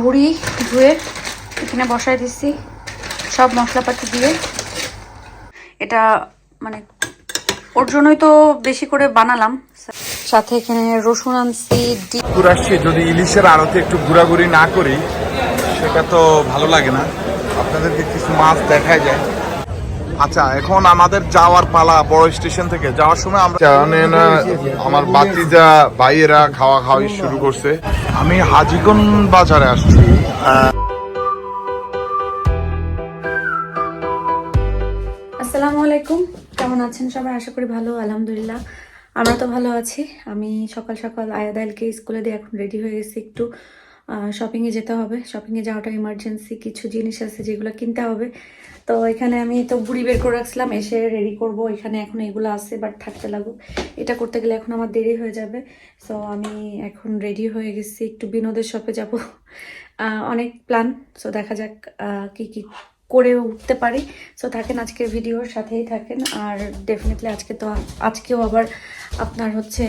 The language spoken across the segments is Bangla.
ভুড়ি ধুয়ে এখানে বসায় দিচ্ছি, সব মশলাপাতি দিয়ে। এটা মানে ওর জন্যই তো বেশি করে বানালাম। সাথে এখানে রসুন আনছি আসছি, যদি ইলিশের আড়তে একটু ঘোরাঘুরি না করি, সেটা তো ভালো লাগে না। আপনাদেরকে কিছু মাছ দেখা যায়। আচ্ছা এখন আমাদের যাওয়ার পালা বড় স্টেশন থেকে। যাওয়ার সময় আমরা আমার বাতিজা ভাইয়েরা খাওয়া খাওয়াই শুরু করছে। আমি হাজিগঞ্জ বাজারে আসছি। আসসালামু আলাইকুম। কেমন আছেন সবাই? আশা করি ভালো আলহামদুলিল্লাহ। আমরা তো ভালো আছি। আমি সকাল সকাল আয়াদাইলকে স্কুলে দিয়ে এখন রেডি হয়ে গেছি একটু। শপিংয়ে যেতে হবে। শপিংয়ে যাওয়াটা ইমার্জেন্সি কিছু জিনিস আছে যেগুলো কিনতে হবে। তো এখানে আমি তো বুড়ি বের করে রাখছিলাম, এসে রেডি করব। এখানে এখন এগুলো আছে বাট থাকতে লাগুক। এটা করতে গেলে এখন আমার দেরি হয়ে যাবে। সো আমি এখন রেডি হয়ে গেছি। একটু বিনোদের শপে যাব। অনেক প্ল্যান সো দেখা যাক কি কি করে উঠতে পারি। সো থাকেন আজকের ভিডিওর সাথেই থাকেন। আর ডেফিনেটলি আজকে তো, আজকেও আবার আপনার হচ্ছে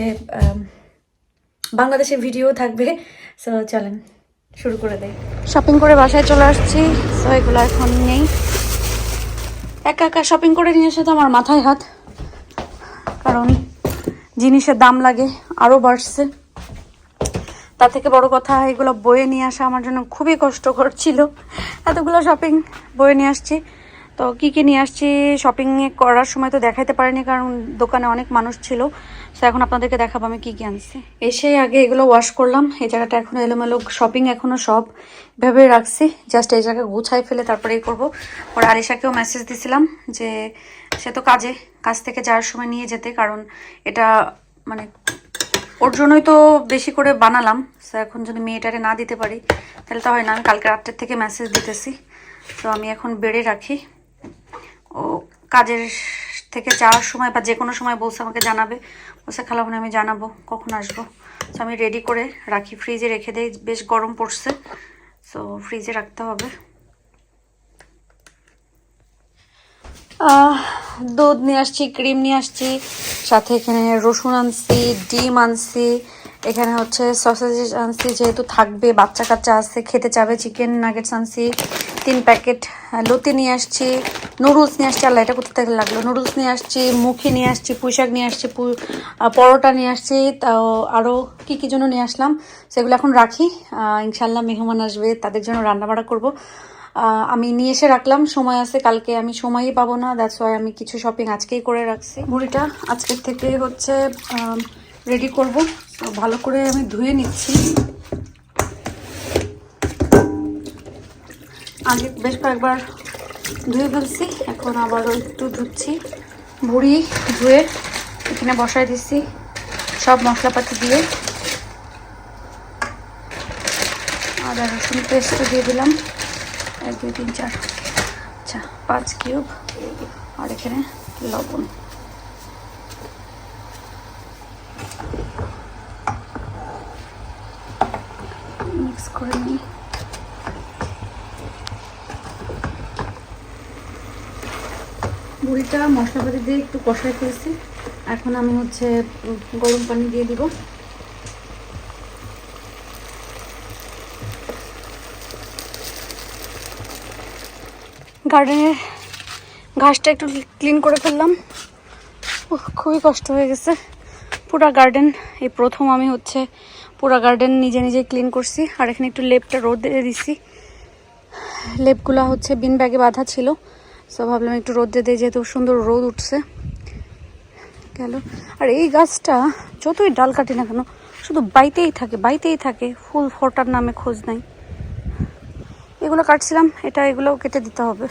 বাংলাদেশের ভিডিও থাকবে। সো চলেন, শুরু করে দেয় শপিং করে বাসায় চলে আসছি। সো এগুলো এখন নেই। একা একা শপিং করে নিয়ে এসে তো আমার মাথায় হাত। কারণ জিনিসের দাম লাগে আরও বাড়ছে। তার থেকে বড় কথা, এগুলো বয়ে নিয়ে আসা আমার জন্য খুবই কষ্টকর ছিল। এতগুলো শপিং বয়ে নিয়ে আসছি। তো কি কি নিয়ে আসছি? শপিং করার সময় তো দেখাইতে পারিনি, কারণ দোকানে অনেক মানুষ ছিল। তো এখন আপনাদেরকে দেখাবো আমি কি কি আনছি। এসে আগে এগুলো ওয়াশ করলাম। এই জায়গাটা এখনও এলোমেলো শপিং এখনও সব ভেবে রাখছি। জাস্ট এই জায়গায় গুছাই ফেলে তারপরেই করব। ওর আরিশাকেও মেসেজ দিছিলাম যে সে তো কাজে, কাজ থেকে যাওয়ার সময় নিয়ে যেতে, কারণ এটা মানে ওর জন্যই তো বেশি করে বানালাম। সো এখন যদি মেয়েটারে না দিতে পারি, তাহলে তো হয় না। আমি কালকে রাত্রের থেকে মেসেজ দিতেছি। তো আমি এখন বেড়ে রাখি। ও কাজের থেকে যাওয়ার সময় বা যে কোনো সময় বলছে আমাকে জানাবে। বলছে খালামনে আমি জানাব, কখন আসব? তো আমি রেডি করে রাখি। ফ্রিজে রেখে দেই, বেশ গরম পড়ছে। সো ফ্রিজে রাখতে হবে। দুধ নিয়ে আসছি, ক্রিম নিয়ে আসছি, সাথে এখানে রসুন আনছি, ডিম আনছি, এখানে হচ্ছে সসেজ আনছি, যেহেতু থাকবে বাচ্চা কাচ্চা আছে, খেতে চাবে চিকেন নাগেটস আনছি। তিন প্যাকেট লতি নিয়ে আসছি, নুডলস নিয়ে আসছি, আল্লাহ এটা কোথা থেকে লাগল। নুডলস নিয়ে আসছি, মুখি নিয়ে আসছি, পুঁইশাক নিয়ে আসছি পরোটা নিয়ে আসছি, তাও আরও কী কী জন্য নিয়ে আসলাম, সেগুলো এখন রাখি। ইনশাল্লাহ মেহমান আসবে, তাদের জন্য রান্নাবাড়া করব। আমি নিয়ে এসে রাখলাম, সময় আছে, কালকে আমি সময়ই পাবো না দ্যাটস ওয়াই আমি কিছু শপিং আজকেই করে রাখছি। মুড়িটা আজকের থেকে হচ্ছে রেডি করব ভালো করে আমি ধুয়ে নিচ্ছি। আগে বেশ কয়েকবার ধুয়ে ফেলছি, এখন আবারও একটু ধুচ্ছি। ভুড়ি ধুয়ে এখানে বসায় দিচ্ছি সব মশলাপাতি দিয়ে। আদা, রসুন পেস্টও দিয়ে দিলাম। এক, দুই, তিন, চার আচ্ছা পাঁচ কিউব। আর এখানে লবণ। মিক্স করে নিই। বুড়িটা মশলাপাতি দিয়ে একটু কষাই ফেলছি। এখন আমি হচ্ছে গরম পানি দিয়ে দিব। গার্ডেনের ঘাসটা একটু ক্লিন করে ফেললাম। খুবই কষ্ট হয়ে গেছে। পুরা গার্ডেন, এই প্রথম আমি হচ্ছে পুরা গার্ডেন নিজে নিজে ক্লিন করছি। আর এখানে একটু লেপটা রোদ দিয়ে দিছি। লেপগুলা হচ্ছে বিন ব্যাগে বাঁধা ছিল। সো ভাবলাম একটু রোদ দিয়ে যেহেতু সুন্দর রোদ উঠছে। গেল। আর এই গাছটা যতই ডাল কাটি না কেন, শুধু বাইতেই থাকে বাইতেই থাকে। ফুল ফোটার নামে খোঁজ নাই। এগুলো কাটছিলাম, এটা এগুলোও কেটে দিতে হবে।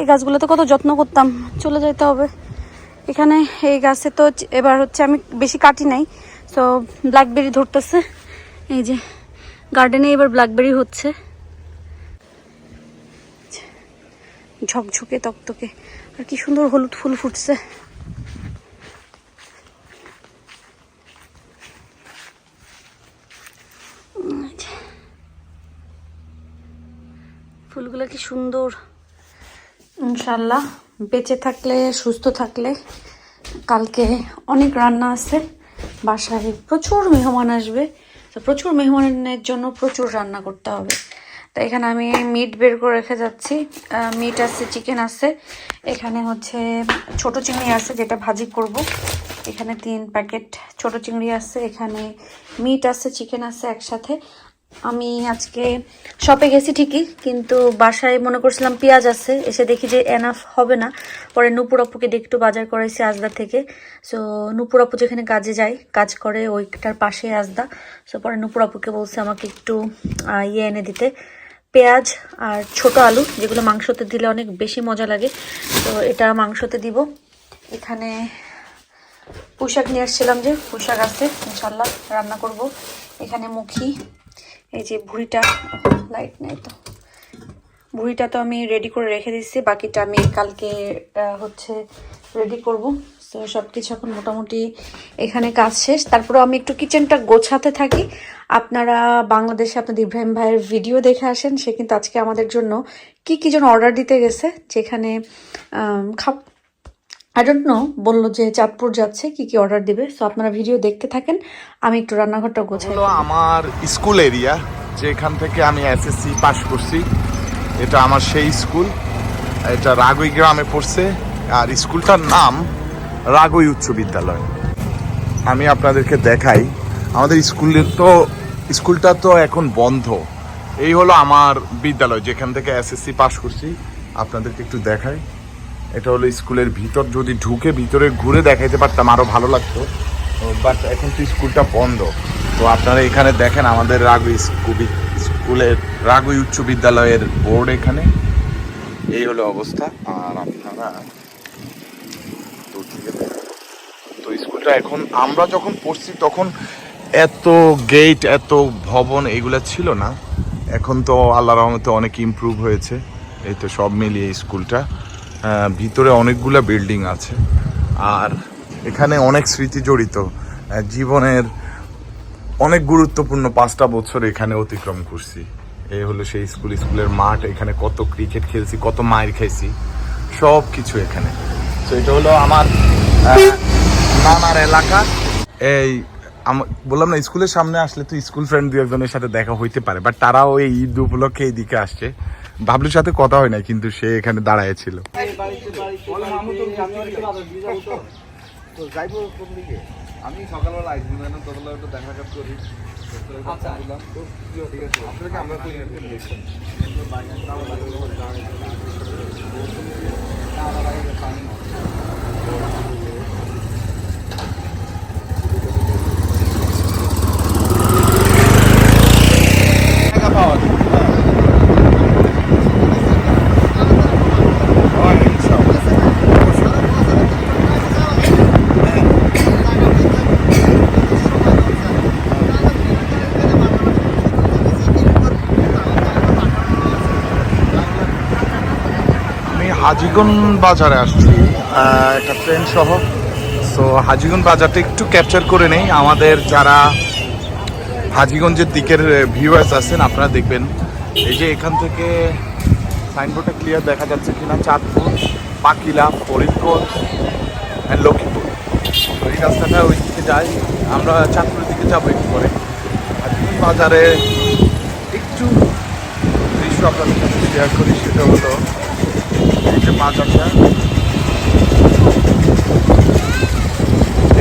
এই গাছগুলোতে কত যত্ন করতাম, চলে যেতে হবে। এখানে এই গাছে তো এবার হচ্ছে আমি বেশি কাটি নাই। তো ব্ল্যাকবেরি ধরতেছে। এই যে গার্ডেনে এবার ব্ল্যাকবেরি হচ্ছে। ঝকঝকে, তকতকে। আর কি সুন্দর হলুদ ফুল ফুটছে। ফুলগুলো কি সুন্দর। ইনশাল্লাহ বেঁচে থাকলে, সুস্থ থাকলে কালকে অনেক রান্না আছে। বাসায় প্রচুর মেহমান আসবে। প্রচুর মেহমানের জন্য প্রচুর রান্না করতে হবে। তো এখানে আমি মিট বের করে রেখে যাচ্ছি। মিট আছে চিকেন আছে। এখানে হচ্ছে ছোট চিংড়ি আছে যেটা ভাজি করব। এখানে তিন প্যাকেট ছোট চিংড়ি আছে, এখানে মিট আছে চিকেন আছে একসাথে। আমি আজকে শপে গেছি ঠিকই, কিন্তু বাসায় মনে করছিলাম পেঁয়াজ আছে, এসে দেখি যে এনাফ হবে না। পরে নুপুর আপুকে দিয়ে একটু বাজার করেছি আজদা থেকে। সো নুপুর আপু যেখানে কাজে যায়, কাজ করে ওইটার পাশে আজদা। সো পরে নুপুর আপুকে বলছে আমাকে একটু ইয়ে এনে দিতে। পেঁয়াজ আর ছোট আলু, যেগুলো মাংসতে দিলে অনেক বেশি মজা লাগে। তো এটা মাংসতে দিব। এখানে পোশাক নিয়ে আসছিলাম যে পোশাক আছে ইনশাল্লাহ রান্না করব। এখানে মুখি, এই যে ভুড়িটা লাইট নেই তো। ভুড়িটা তো আমি রেডি করে রেখে দিচ্ছি বাকিটা আমি কালকে হচ্ছে রেডি করব। তো সব কিছু এখন মোটামুটি এখানে কাজ শেষ। তারপরে আমি একটু কিচেনটা গোছাতে থাকি। আপনারা বাংলাদেশে আপনাদের ইব্রাহিম ভাইয়ের ভিডিও দেখে আসেন সে কিন্তু আজকে আমাদের জন্য কি কি যেন অর্ডার দিতে গেছে যেখানে খাপ আই ডোন্ট নো বলল যে চাঁদপুর যাচ্ছে কি কি অর্ডার দিবে। সো আপনারা ভিডিও দেখতে থাকেন আমি একটু রান্নাঘরটা গোছাই আমার স্কুল এরিয়া যেখান থেকে আমি এসএসসি পাস করছি। এটা আমার সেই স্কুল এটা রাগই গ্রামে পড়ছে আর স্কুলটার নাম রাগই উচ্চ বিদ্যালয়। আমি আপনাদেরকে দেখাই আমাদের স্কুলের তো স্কুলটা তো এখন বন্ধ। এই হলো আমার বিদ্যালয়, যেখান থেকে এসএসসি পাশ করছি। আপনাদেরকে একটু দেখাই। এটা হলো স্কুলের ভিতর, যদি ঢুকে ভিতরে ঘুরে দেখাইতে পারতাম আরও ভালো লাগতো। বাট এখন তো স্কুলটা বন্ধ। তো আপনারা এখানে দেখেন আমাদের রাগুই স্কুল স্কুলের রাগুই উচ্চ বিদ্যালয়ের বোর্ড এখানে। এই হলো অবস্থা। আর আপনারা। তো স্কুলটা এখন আমরা যখন পড়ছি, তখন এত গেট এত ভবন এগুলো ছিল না। এখন তো আল্লাহ রহমতে অনেক ইমপ্রুভ হয়েছে। এই তো সব মিলিয়ে স্কুলটা। ভিতরে অনেকগুলো বিল্ডিং আছে। আর এখানে অনেক স্মৃতি জড়িত। জীবনের অনেক গুরুত্বপূর্ণ পাঁচটা বছর এখানে অতিক্রম করছি। এই হলো সেই স্কুল, স্কুলের মাঠ, এখানে কত ক্রিকেট খেলছি, কত মায়ের খাইছি। সব কিছু এখানে। তো এটা হলো আমার নানার এলাকা। এই বললাম না, স্কুলের সামনে আসলে তো স্কুল ফ্রেন্ড দু একজনের সাথে দেখা হইতে পারে বাট তারাও এই ঈদ উপলক্ষে এইদিকে আসছে। বাবলুর সাথে কথা হয় না কিন্তু সে এখানে দাঁড়ায় ছিল। আমি সকালবেলা তোদের একটু দেখা করি আমরা তো পাওয়া যায় হ্যাঁ ইনশাআল্লাহ হাজিগঞ্জ বাজারে আসছি। একটা ট্রেন সহ সো হাজিগঞ্জ বাজারটা একটু ক্যাপচার করে নেই। আমাদের যারা হাজিগঞ্জের দিকের ভিউয়ার্স আছেন, আপনারা দেখবেন। এই যে এখান থেকে সাইনবোর্ডটা ক্লিয়ার দেখা যাচ্ছে কিনা। চাঁদপুর, পাকিলা ফরিদগঞ্জ অ্যান্ড লক্ষ্মীপুর। এই রাস্তাটা ওই দিকে যাই আমরা চাঁদপুরের দিকে যাব একটু পরে। হাজিগঞ্জ বাজারে একটু দৃশ্য আপনাদের সাথে শেয়ার করি, সেটা হলো এই যে বাজারটা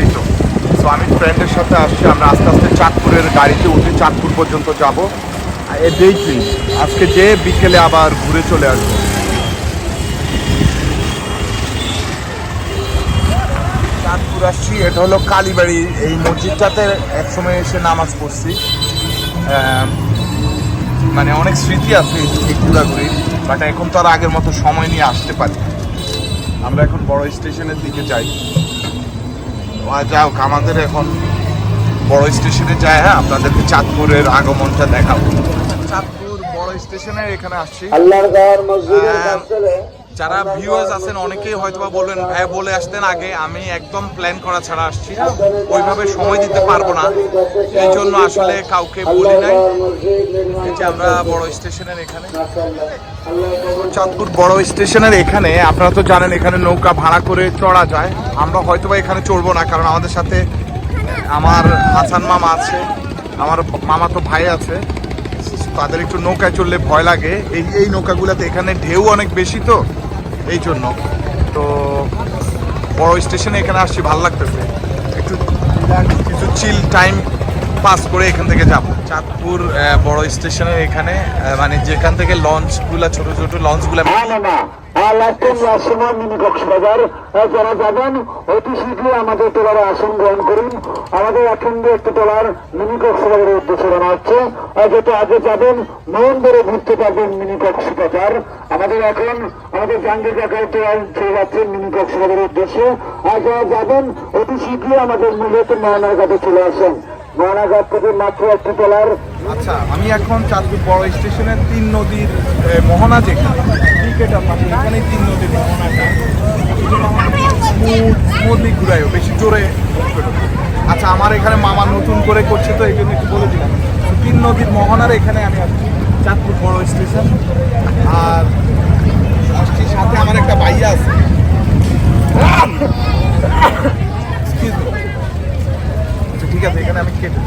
এই তো। তো আমি ফ্রেন্ডের সাথে আসছি, আমরা আস্তে আস্তে চাঁদপুরের গাড়িতে উঠে চাঁদপুর পর্যন্ত যাব। দেখি আজকে যে বিকেলে আবার ঘুরে চলে আসব। চাঁদপুর আসছি, এটা হলো কালীবাড়ি, এই মসজিদটাতে একসময় এসে নামাজ পড়ছি। মানে অনেক স্মৃতি আছে এই ঘোরাঘুরি বাট এখন তো আর আগের মতো সময় নিয়ে আসতে পারি আমরা এখন বড় স্টেশনের দিকে যাই। যাই হোক আমাদের এখন বড় স্টেশনে যাই হ্যাঁ? আপনাদেরকে চাঁদপুরের আগমনটা দেখাবো। চাঁদপুর বড় স্টেশনে এখানে আসছি। আল্লাহর মসজিদের কাছে যারা ভিউয়ার্স আছেন, অনেকেই হয়তো বা বলবেন, ভাই, বলে আসতেন আগে, আমি একদম প্ল্যান করা ছাড়া আসছি। ওইভাবে সময় দিতে পারব না। এই জন্য আসলে কাউকে বলি নাই। এই যে আমরা বড় স্টেশনের এখানে। চাঁদপুর বড় স্টেশনের এখানে, আপনারা তো জানেন, এখানে নৌকা ভাড়া করে চড়া যায়। আমরা হয়তো বা এখানে চড়বো না, কারণ আমাদের সাথে আমার হাসান মামা আছে, আমার মামা তো ভাই আছে। তাদের একটু নৌকায় চললে ভয় লাগে। এই এই নৌকাগুলোতে এখানে ঢেউ অনেক বেশি তো, এই জন্য। তো বড় স্টেশনে এখানে আসছি, ভালো লাগতেছে। একটু কিছু চিল টাইম পাস করে এখান থেকে যাব। চাঁদপুর বড় স্টেশনের এখানে মানে যেখান থেকে লঞ্চগুলা ছোট ছোট লঞ্চগুলা না লাস্টের সময় মিনি কক্সবাজার। আহ, যারা যাবেন অতি শীঘ্রই আমাদের ট্রলারে আসন গ্রহণ করুন। আমাদের এখন একটি ট্রলার মিনি কক্সবাজারের উদ্দেশ্যে রানা হচ্ছে। যত আগে যাবেন মন ধরে ঘুরতে পারবেন মিনি কক্সবাজার। আমাদের এখন আমাদের জাঙ্গি জায়গায় ট্রলার ছেড়ে যাচ্ছে মিনি কক্সবাজারের উদ্দেশ্যে। আর যারা যাবেন অতি শীঘ্রই আমাদের মূলত ময়নার ঘাটে চলে আসেন। ময়নাঘাট থেকে মাত্র একটি ট্রলার। আচ্ছা আমি এখন চাঁদপুর বড় স্টেশনের তিন নদীর মোহনা যেখানে। ক্রিকেটার পাশে এখানে তিন স্মুথ, স্মুথলি ঘুরাইও, বেশি জোরে আচ্ছা আমার এখানে মামা নতুন করে করছে তো, এই জন্য একটু বলে দিলাম। তিন নদীর মোহনার এখানে আমি আসছি চাঁদপুর বড় স্টেশন। আর আসছি সাথে আমার একটা ভাইয়া আছে। আচ্ছা ঠিক আছে, এখানে আমি কেটে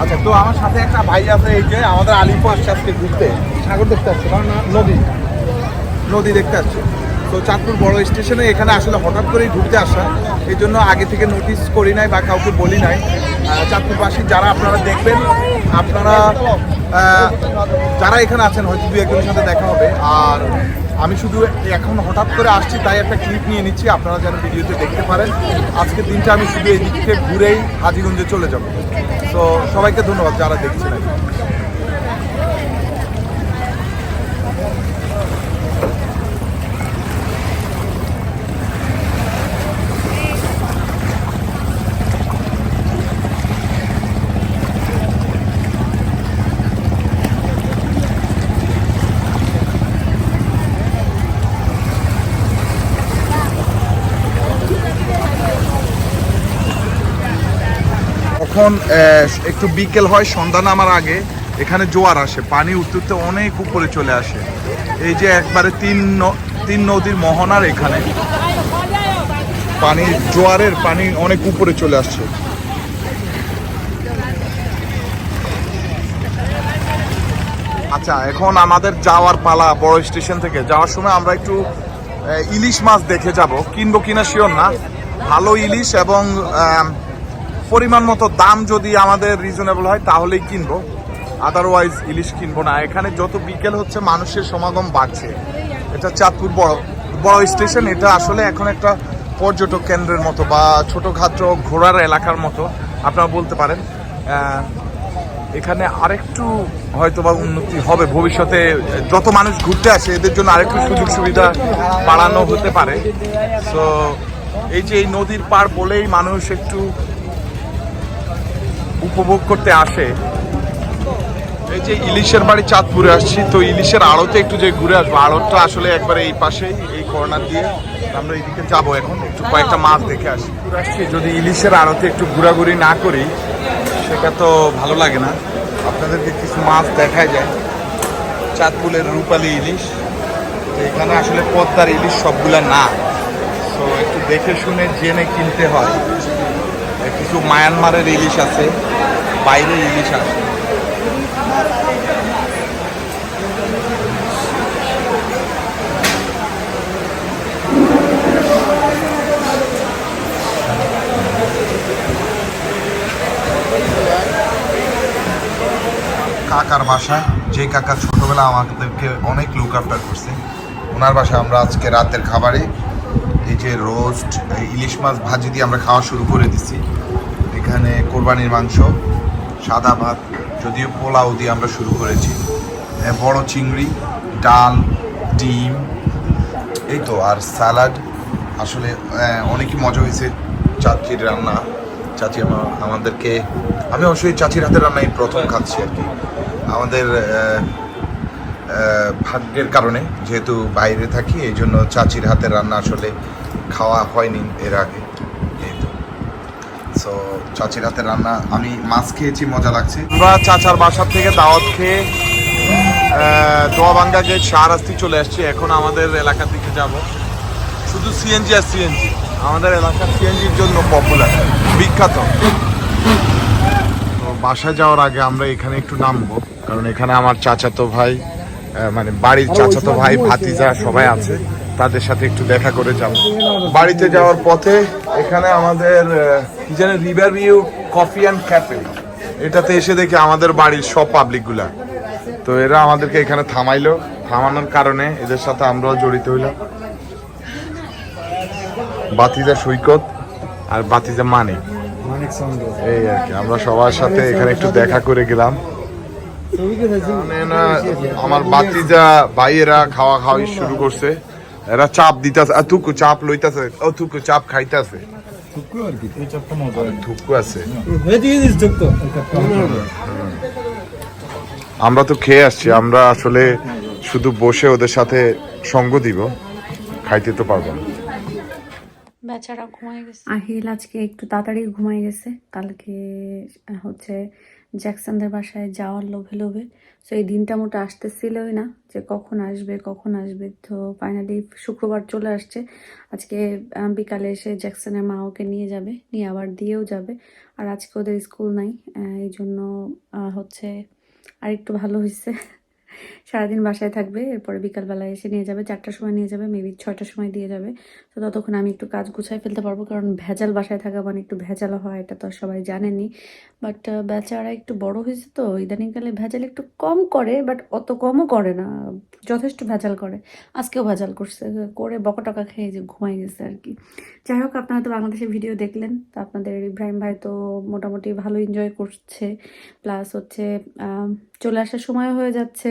আচ্ছা তো আমার সাথে একটা ভাই আছে, এই যে আমাদের আলিপুর আসছে আজকে ঘুরতে। সাগর দেখতে আসছে, কারণ নদী। নদী দেখতে আসছে। তো চাঁদপুর বড় স্টেশনে এখানে আসলে হঠাৎ করেই ঢুকতে আসা। এই জন্য আগে থেকে নোটিস করি নাই বা কাউকে বলি নাই। চাঁদপুরবাসী যারা আপনারা দেখবেন, আপনারা যারা এখানে আছেন, হয়তো দু একজনের সাথে দেখা হবে। আর আমি শুধু এখন হঠাৎ করে আসছি, তাই একটা ক্লিপ নিয়ে নিচ্ছি। আপনারা যেন ভিডিওতে দেখতে পারেন। আজকের দিনটা আমি শুধু এই দিক থেকে ঘুরেই হাজিগঞ্জে চলে যাব। তো সবাইকে ধন্যবাদ যারা দেখছিলেন আহ, একটু বিকেল হয় সন্ধ্যা নামার আগে এখানে জোয়ার আসে পানি উঠতে উঠতে অনেক উপরে চলে আসে। এই যে একবারে তিন তিন নদীর মোহনার এখানে পানি জোয়ারের পানি অনেক উপরে চলে আসছে। আচ্ছা এখন আমাদের যাওয়ার পালা বড় স্টেশন থেকে যাওয়ার সময় আমরা একটু ইলিশ মাছ দেখে যাব। কিনবো কিনা শিওর না। ভালো ইলিশ এবং পরিমাণ মতো দাম যদি আমাদের রিজনেবল হয়, তাহলেই কিনবো। আদারওয়াইজ ইলিশ কিনবো না। এখানে যত বিকেল হচ্ছে, মানুষের সমাগম বাড়ছে। এটা চাঁদপুর বড় বড় স্টেশন। এটা আসলে এখন একটা পর্যটক কেন্দ্রের মতো বা ছোটোখাটো ঘোরার এলাকার মতো। আপনারা বলতে পারেন। এখানে আরেকটু হয়তো বা উন্নতি হবে ভবিষ্যতে। যত মানুষ ঘুরতে আসে, এদের জন্য আরেকটু সুযোগ সুবিধা বাড়ানো হতে পারে। তো এই যে এই নদীর পার বলেই মানুষ একটু উপভোগ করতে আসে। এই যে ইলিশের বাড়ি চাঁদপুরে আসছি তো ইলিশের আড়তে একটু যে ঘুরে আসব। আড়তটা আসলে একবারে এই পাশেই এই কর্নার দিয়ে আমরা এইদিকে যাব এখন। একটু কয়েকটা মাছ দেখে আসি। আসছি যদি ইলিশের আড়তে একটু ঘোরাঘুরি না করি সেটা তো ভালো লাগে না। আপনাদেরকে কিছু মাছ দেখায় যায়। চাঁদপুরের রূপালী ইলিশ তো এখানে আসলে পদ্মার ইলিশ সবগুলা না। তো একটু দেখে শুনে জেনে কিনতে হয়। কিছু মায়ানমারের ইলিশ আছে বাইরের ইলিশ আছে। কাকার বাসায়, যে কাকা ছোটবেলা আমাদেরকে অনেক লুক আফটার করছে। ওনার বাসায় আমরা আজকে রাতের খাবারে এই যে রোস্ট ইলিশ মাছ ভাজি দিয়ে আমরা খাওয়া শুরু করে দিছি। এখানে কোরবানির মাংস সাদা ভাত যদিও পোলাও দিয়ে আমরা শুরু করেছি। এ, বড় চিংড়ি ডাল ডিম এই তো আর স্যালাড। আসলে আহ, অনেকই মজা হয়েছে চাচির রান্না। চাচি আমা- আমাদেরকে আমি অবশ্যই চাচির হাতের রান্নাই প্রথম খাচ্ছি আর কি। আমাদের ভাগ্যের কারণে যেহেতু বাইরে থাকি এই জন্য চাচির হাতের রান্না আসলে খাওয়া হয়নি এর আগে। সো চাচির হাতের রান্না, আমি মাছ খেয়েছি, মজা লাগছে। আমরা চাচার বাসার থেকে দাওয়াত খেয়ে দোয়াবাঙ্গা গেট শাহরাস্তি চলে আসছি, এখন আমাদের এলাকার দিকে যাব। শুধু সিএনজি আর সিএনজি আমাদের এলাকা সিএনজির জন্য পপুলার বিখ্যাত। বাসায় যাওয়ার আগে আমরা এখানে একটু নামবো, কারণ এখানে আমার চাচাতো ভাই মানে বাড়ির চাচাতো ভাই, ভাতিজা সবাই আছে। তাদের সাথে একটু দেখা করে যাব। বাড়িতে যাওয়ার পথে এখানে আমাদের কি জানে river view coffee and cafe এটাতে এসে দেখি আমাদের বাড়ির সব পাবলিকগুলা। তো এরা আমাদেরকে এখানে থামাইলো। থামানোর কারণে এদের সাথে আমরাও জড়িত হইলাম। বাতিজা সৈকত আর বাতিজা মানিক। এই আর কি আমরা সবার সাথে এখানে একটু দেখা করে গেলাম। মানে আমার বাতিজা ভাইয়েরা খাওয়া খাওয়াই শুরু করছে। এরা চাপ দিতেছে চাপ লইতাছে ও থুকু চাপ খাইতাছে। থুকু আছে। আমরা তো খেয়ে আসছি আমরা আসলে শুধু বসে ওদের সাথে সঙ্গ দিব খাইতে তো পারব না। বেচারা ঘুমাই গেছে। আহিল আজকে একটু তাড়াতাড়ি ঘুমাই গেছে কালকে হচ্ছে জ্যাকসনদের বাসায় যাওয়ার লোভে লোভে। সো এই দিনটা মোটা আসতেছিলই না যে কখন আসবে কখন আসবে। তো ফাইনালি শুক্রবার চলে আসছে। আজকে বিকালে এসে জ্যাকসনের মা ওকে নিয়ে যাবে, নিয়ে আবার দিয়েও যাবে। আর আজকে ওদের স্কুল নাই এই জন্য হচ্ছে আর একটু ভালো হয়েছে সারাদিন বাসায় থাকবে, এরপরে বিকালবেলায় এসে নিয়ে যাবে, চারটার সময় নিয়ে যাবে মেবি ছয়টার সময় দিয়ে যাবে। তো ততক্ষণ আমি একটু কাজ গুছাই ফেলতে পারব, কারণ ভেজাল বাসায় থাকা মানে একটু ভেজাল হয়, এটা তো সবাই জানেনি বাট বেচারা একটু বড় হয়েছে তো, ইদানিংকালে ভেজাল একটু কম করে বাট অত কমও করে না, যথেষ্ট ভেজাল করে। আজকেও ভেজাল করছে, করে বকটকা খেয়ে যে ঘুমাই গেছে আর কি। যাই হোক, আপনারা তো বাংলাদেশের ভিডিও দেখলেন, তো আপনাদের ইব্রাহিম ভাই তো মোটামুটি ভালো এনজয় করছে প্লাস হচ্ছে চলে আসার সময় হয়ে যাচ্ছে।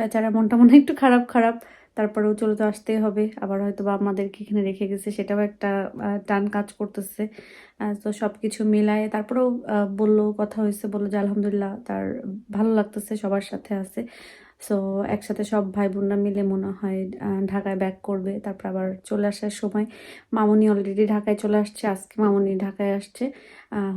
বেচারা মনটা মনে একটু খারাপ খারাপ। তারপরেও চলে তো আসতেই হবে। আবার হয়তো বা আমাদেরকে এখানে রেখে গেছে, সেটাও একটা টান কাজ করতেছে। তো সব কিছু মিলায়ে তারপরেও বলল, কথা হয়েছে, বলল যে আলহামদুলিল্লাহ তার ভালো লাগতেছে, সবার সাথে আছে। সো একসাথে সব ভাই বোনরা মিলে মনে হয় ঢাকায় ব্যাক করবে। তারপর আবার চলে আসার সময় মামনি অলরেডি ঢাকায় চলে আসছে, আজকে মামনি ঢাকায় আসছে।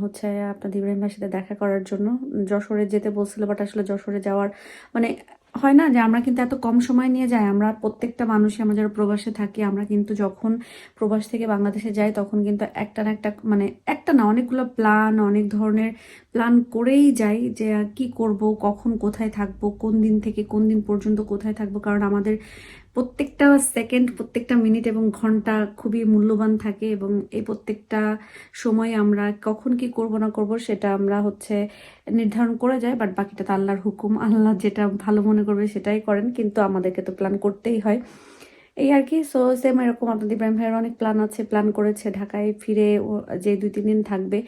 হচ্ছে আপনাদের ইব্রাহিম ভাইয়ের সাথে দেখা করার জন্য। যশোরে যেতে বলছিল বাট আসলে যশোরে যাওয়ার মানে হয় না যে আমরা কিন্তু এত কম সময় নিয়ে যাই, আমরা প্রত্যেকটা মানুষই আমরা যারা প্রবাসে থাকি, আমরা কিন্তু যখন প্রবাস থেকে বাংলাদেশে যাই তখন কিন্তু একটা না একটা মানে একটা না, অনেকগুলো প্ল্যান অনেক ধরনের প্ল্যান করেই যাই যে কি করব, কখন কোথায় থাকব, কোন দিন থেকে কোন দিন পর্যন্ত কোথায় থাকব। কারণ আমাদের প্রত্যেকটা সেকেন্ড প্রত্যেকটা মিনিট এবং ঘণ্টা খুবই মূল্যবান থাকে এবং এই প্রত্যেকটা সময় আমরা কখন কি করব না করব সেটা আমরা হচ্ছে নির্ধারণ করে যাই বাট বাকিটা তো আল্লাহর হুকুম। আল্লাহ যেটা ভালো মনে করবে সেটাই করেন, কিন্তু আমাদেরকে তো প্ল্যান করতেই হয়। এই আর কি সো সেম এরকম আপনাদের ইব্রাহিম ভাইয়ের অনেক প্ল্যান আছে প্ল্যান করেছে ঢাকায় ফিরে যে দুই, তিন দিন থাকবে,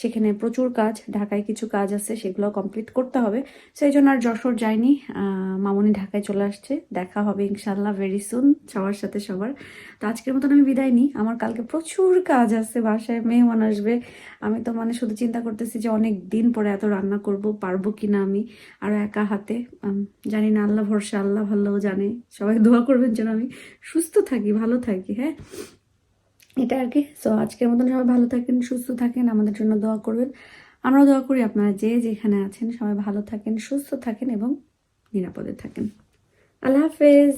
সেখানে প্রচুর কাজ, ঢাকায় কিছু কাজ আছে, সেগুলো কমপ্লিট করতে হবে। সেই জন্য আর যশোর যায়নি মামনি ঢাকায় চলে আসছে, দেখা হবে ইনশাল্লাহ ভেরি সুন সবার সাথে সবার। তো আজকের মতন আমি বিদায় নিই, আমার কালকে প্রচুর কাজ আছে, বাসায় মেহমান আসবে। আমি তো মানে শুধু চিন্তা করতেছি যে অনেক দিন পরে এত রান্না করব, পারব কি না আমি আরও একা হাতে জানি না, আল্লাহ ভরসা, আল্লাহ ভালো জানে, সবাই দোয়া করবেন যেন আমি সুস্থ থাকি, ভালো থাকি হ্যাঁ? এটা আর কি। সো আজকের মতন সবাই ভালো থাকেন, সুস্থ থাকেন, আমাদের জন্য দোয়া করবেন। আমরা দোয়া করি আপনারা যে যেখানে আছেন, সবাই ভালো থাকেন, সুস্থ থাকেন এবং নিরাপদে থাকেন। আল্লাহ হাফেজ।